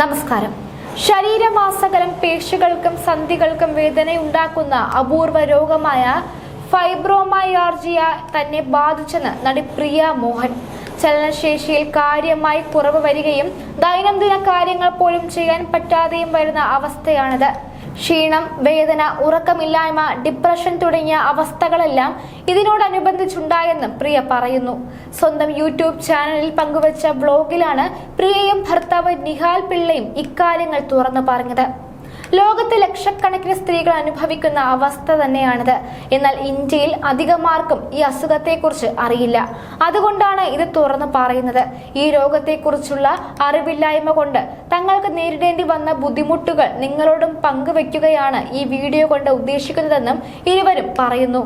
നമസ്കാരം. ശരീരമാസകലം പേശികൾക്കും സന്ധികൾക്കും വേദന ഉണ്ടാക്കുന്ന അപൂർവ രോഗമായ ഫൈബ്രോമയാർജിയ തന്നെ ബാധിച്ചെന്ന് നടി പ്രിയ മോഹൻ. ചലനശേഷിയിൽ കാര്യമായി കുറവ് വരികയും ദൈനംദിന കാര്യങ്ങൾ പോലും ചെയ്യാൻ പറ്റാതെയും വരുന്ന അവസ്ഥയാണിത്. ക്ഷീണം വേദന ഉറക്കമില്ലായ്മ ഡിപ്രഷൻ തുടങ്ങിയ അവസ്ഥകളെല്ലാം ഇതിനോടനുബന്ധിച്ചുണ്ടായെന്നും പ്രിയ പറയുന്നു. സ്വന്തം യൂട്യൂബ് ചാനലിൽ പങ്കുവച്ച വ്ലോഗിലാണ് പ്രിയയും ഭർത്താവ് നിഹാൽ പിള്ളയും ഇക്കാര്യങ്ങൾ തുറന്നു പറഞ്ഞത്. ലോകത്തെ ലക്ഷക്കണക്കിന് സ്ത്രീകൾ അനുഭവിക്കുന്ന അവസ്ഥ തന്നെയാണിത്. എന്നാൽ ഇന്ത്യയിൽ അധികമാർക്കും ഈ അസുഖത്തെക്കുറിച്ച് അറിയില്ല. അതുകൊണ്ടാണ് ഇത് തുറന്നു പറയുന്നത്. ഈ രോഗത്തെക്കുറിച്ചുള്ള അറിവില്ലായ്മ കൊണ്ട് തങ്ങൾക്ക് നേരിടേണ്ടി വന്ന ബുദ്ധിമുട്ടുകൾ നിങ്ങളോടും പങ്കുവെക്കുകയാണ് ഈ വീഡിയോ കൊണ്ട് ഉദ്ദേശിക്കുന്നതെന്നും ഇരുവരും പറയുന്നു.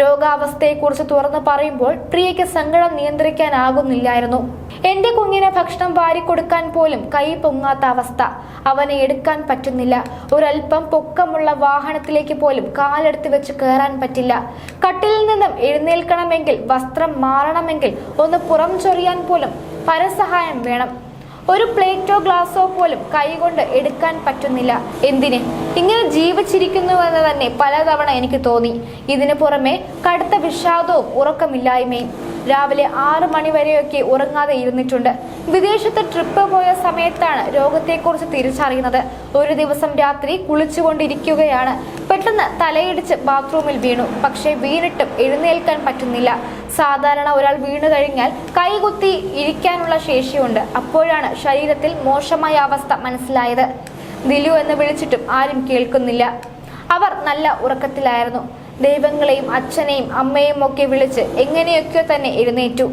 രോഗാവസ്ഥയെക്കുറിച്ച് തുറന്നു പറയുമ്പോൾ പ്രിയയ്ക്ക് സങ്കടം നിയന്ത്രിക്കാനാകുന്നില്ലായിരുന്നു. എന്റെ കുഞ്ഞിന് ഭക്ഷണം വാരിക്കൊടുക്കാൻ പോലും കൈ പൊങ്ങാത്ത അവസ്ഥ. അവനെ എടുക്കാൻ പറ്റുന്നില്ല. ഒരൽപ്പം പൊക്കമുള്ള വാഹനത്തിലേക്ക് പോലും കാലെടുത്ത് വെച്ച് കയറാൻ പറ്റില്ല. കട്ടിലിൽ നിന്നും എഴുന്നേൽക്കണമെങ്കിൽ വസ്ത്രം മാറണമെങ്കിൽ ഒന്ന് പുറം ചൊറിയാൻ പോലും പരസഹായം വേണം. ഒരു പ്ലേറ്റോ ഗ്ലാസോ പോലും കൈകൊണ്ട് എടുക്കാൻ പറ്റുന്നില്ല. എന്തിന്? ഇങ്ങനെ ജീവിച്ചിരിക്കുന്നുവെന്ന് തന്നെ പലതവണ എനിക്ക് തോന്നി. ഇതിനു പുറമെ കടുത്ത വിഷാദവും ഉറക്കമില്ലായ്മയും. രാവിലെ ആറ് മണിവരെയൊക്കെ ഉറങ്ങാതെ ഇരുന്നിട്ടുണ്ട്. വിദേശത്ത് ട്രിപ്പ് പോയ സമയത്താണ് രോഗത്തെക്കുറിച്ച് തിരിച്ചറിയുന്നത്. ഒരു ദിവസം രാത്രി കുളിച്ചുകൊണ്ടിരിക്കുകയാണ്. പെട്ടെന്ന് തലയിടിച്ച് ബാത്റൂമിൽ വീണു. പക്ഷേ വീണിട്ടും എഴുന്നേൽക്കാൻ പറ്റുന്നില്ല. സാധാരണ ഒരാൾ വീണു കഴിഞ്ഞാൽ കൈകുത്തി ഇരിക്കാനുള്ള ശേഷിയുണ്ട്. അപ്പോഴാണ് ശരീരത്തിൽ മോശമായ അവസ്ഥ മനസ്സിലായത്. ദിലു എന്ന് വിളിച്ചിട്ടും ആരും കേൾക്കുന്നില്ല. അവർ നല്ല ഉറക്കത്തിലായിരുന്നു. ദൈവങ്ങളെയും അച്ഛനെയും അമ്മയും ഒക്കെ വിളിച്ച് എങ്ങനെയൊക്കെ തന്നെ എഴുന്നേറ്റു.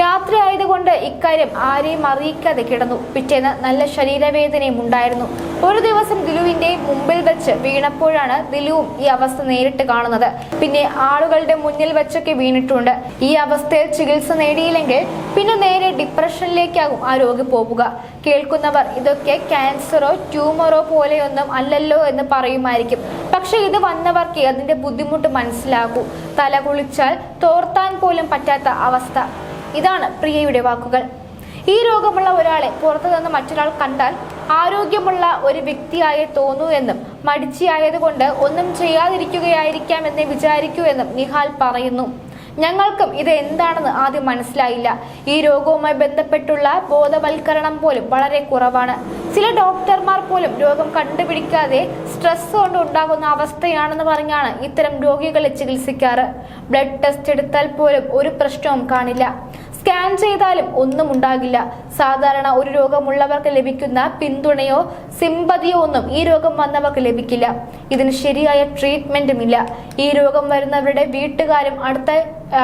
രാത്രി ആയതുകൊണ്ട് ഇക്കാര്യം ആരെയും അറിയിക്കാതെ കിടന്നു. പിറ്റേന്ന് നല്ല ശരീരവേദനയും ഉണ്ടായിരുന്നു. ഒരു ദിവസം ദിലുവിന്റെ മുമ്പിൽ വെച്ച് വീണപ്പോഴാണ് ദിലുവും ഈ അവസ്ഥ നേരിട്ട് കാണുന്നത്. പിന്നെ ആളുകളുടെ മുന്നിൽ വെച്ചൊക്കെ വീണിട്ടുണ്ട്. ഈ അവസ്ഥയിൽ ചികിത്സ നേടിയില്ലെങ്കിൽ പിന്നെ നേരെ ഡിപ്രഷനിലേക്കാകും ആ രോഗി പോകുക. കേൾക്കുന്നവർ ഇതൊക്കെ ക്യാൻസറോ ട്യൂമറോ പോലെയൊന്നും അല്ലല്ലോ എന്ന് പറയുമായിരിക്കും. പക്ഷെ ഇത് വന്നവർക്ക് അതിന്റെ ബുദ്ധിമുട്ട് മനസ്സിലാകൂ. തല കുളിച്ചാൽ തോർത്താൻ പോലും പറ്റാത്ത അവസ്ഥ. ഇതാണ് പ്രിയയുടെ വാക്കുകൾ. ഈ രോഗമുള്ള ഒരാളെ പുറത്തു നിന്ന് മറ്റൊരാൾ കണ്ടാൽ ആരോഗ്യമുള്ള ഒരു വ്യക്തിയായി തോന്നൂ എന്നും മടിച്ചിയായതുകൊണ്ട് ഒന്നും ചെയ്യാതിരിക്കുകയായിരിക്കാം എന്ന് വിചാരിക്കൂ എന്നും നിഹാൽ പറയുന്നു. ഞങ്ങൾക്കും ഇത് എന്താണെന്ന് ആദ്യം മനസ്സിലായില്ല. ഈ രോഗവുമായി ബന്ധപ്പെട്ടുള്ള ബോധവൽക്കരണം പോലും വളരെ കുറവാണ്. ചില ഡോക്ടർമാർ പോലും രോഗം കണ്ടുപിടിക്കാതെ സ്ട്രെസ് കൊണ്ട് ഉണ്ടാകുന്ന അവസ്ഥയാണെന്ന് പറഞ്ഞാണ് ഇത്തരം രോഗികളെ ചികിത്സിക്കാറ്. ബ്ലഡ് ടെസ്റ്റ് എടുത്താൽ പോലും ഒരു പ്രശ്നവും കാണില്ല. സ്കാൻ ചെയ്താലും ഒന്നും ഉണ്ടാകില്ല. സാധാരണ ഒരു രോഗമുള്ളവർക്ക് ലഭിക്കുന്ന പിന്തുണയോ സിമ്പതിയോ ഒന്നും ഈ രോഗം വന്നവർക്ക് ലഭിക്കില്ല. ഇതിന് ശരിയായ ട്രീറ്റ്മെന്റും ഇല്ല ഈ രോഗം വരുന്നവരുടെ വീട്ടുകാരും അടുത്ത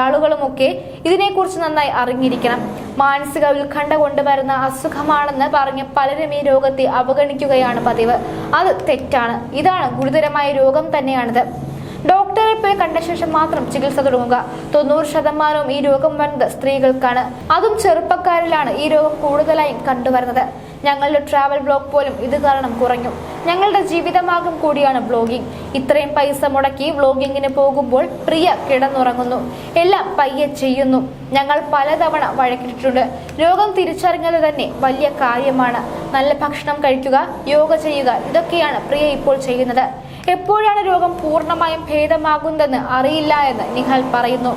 ആളുകളുമൊക്കെ ഇതിനെക്കുറിച്ച് നന്നായി അറിഞ്ഞിരിക്കണം. മാനസിക ഉത്കണ്ഠ കൊണ്ടുവരുന്ന അസുഖമാണെന്ന് പറഞ്ഞ് പലരും ഈ രോഗത്തെ അവഗണിക്കുകയാണ് പതിവ്. അത് തെറ്റാണ്. ഇതാണ് ഗുരുതരമായ രോഗം തന്നെയാണിത്. ഡോക്ടറെ പോയി കണ്ട ശേഷം മാത്രം ചികിത്സ തുടങ്ങുക. തൊണ്ണൂറ് ശതമാനവും ഈ രോഗം വരുന്നത് സ്ത്രീകൾക്കാണ്. അതും ചെറുപ്പക്കാരിലാണ് ഈ രോഗം കൂടുതലായും കണ്ടുവരുന്നത്. ഞങ്ങളുടെ ട്രാവൽ ബ്ലോഗ് പോലും ഇത് കാരണം കുറഞ്ഞു. ഞങ്ങളുടെ ജീവിതമാകും കൂടിയാണ് ബ്ലോഗിംഗ് ഇത്രയും പൈസ മുടക്കി വ്ലോഗിങ്ങിന് പോകുമ്പോൾ പ്രിയ കിടന്നുറങ്ങുന്നു. എല്ലാം പയ്യെ ചെയ്യുന്നു. ഞങ്ങൾ പലതവണ വഴക്കിട്ടിട്ടുണ്ട്. രോഗം തിരിച്ചറിഞ്ഞത് തന്നെ വലിയ കാര്യമാണ്. നല്ല ഭക്ഷണം കഴിക്കുക യോഗ ചെയ്യുക ഇതൊക്കെയാണ് പ്രിയ ഇപ്പോൾ ചെയ്യുന്നത്. എപ്പോഴാണ് രോഗം പൂർണമായും ഭേദമാകുന്നതെന്ന് അറിയില്ല എന്ന് നിഹാൽ പറയുന്നു.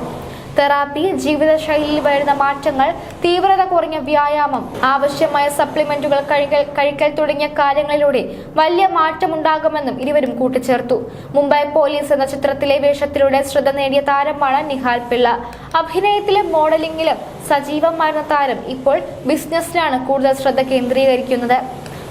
തെറാപ്പി ജീവിതശൈലിയിൽ വരുന്ന മാറ്റങ്ങൾ തീവ്രത കുറഞ്ഞ വ്യായാമം ആവശ്യമായ സപ്ലിമെന്റുകൾ കഴിക്കൽ കഴിക്കൽ തുടങ്ങിയ കാര്യങ്ങളിലൂടെ വലിയ മാറ്റമുണ്ടാകുമെന്നും ഇരുവരും കൂട്ടിച്ചേർത്തു. മുംബൈ പോലീസ് എന്ന ചിത്രത്തിലെ വേഷത്തിലൂടെ ശ്രദ്ധ നേടിയ താരമാണ് നിഹാൽ പിള്ള. അഭിനയത്തിലും മോഡലിംഗിലും സജീവമായിരുന്ന താരം ഇപ്പോൾ ബിസിനസ്സിലാണ് കൂടുതൽ ശ്രദ്ധ കേന്ദ്രീകരിക്കുന്നത്.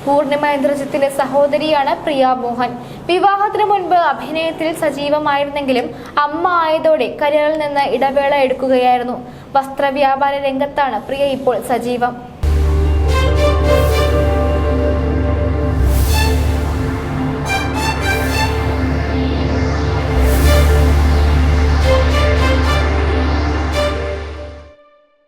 പൂർണിമ ഇന്ദ്രജിത്തിന്റെ സഹോദരിയാണ് പ്രിയ മോഹൻ. വിവാഹത്തിനു മുൻപ് അഭിനയത്തിൽ സജീവമായിരുന്നെങ്കിലും അമ്മ ആയതോടെ കരിയറിൽ നിന്ന് ഇടവേള എടുക്കുകയായിരുന്നു. വസ്ത്രവ്യാപാര രംഗത്താണ് പ്രിയ ഇപ്പോൾ സജീവം.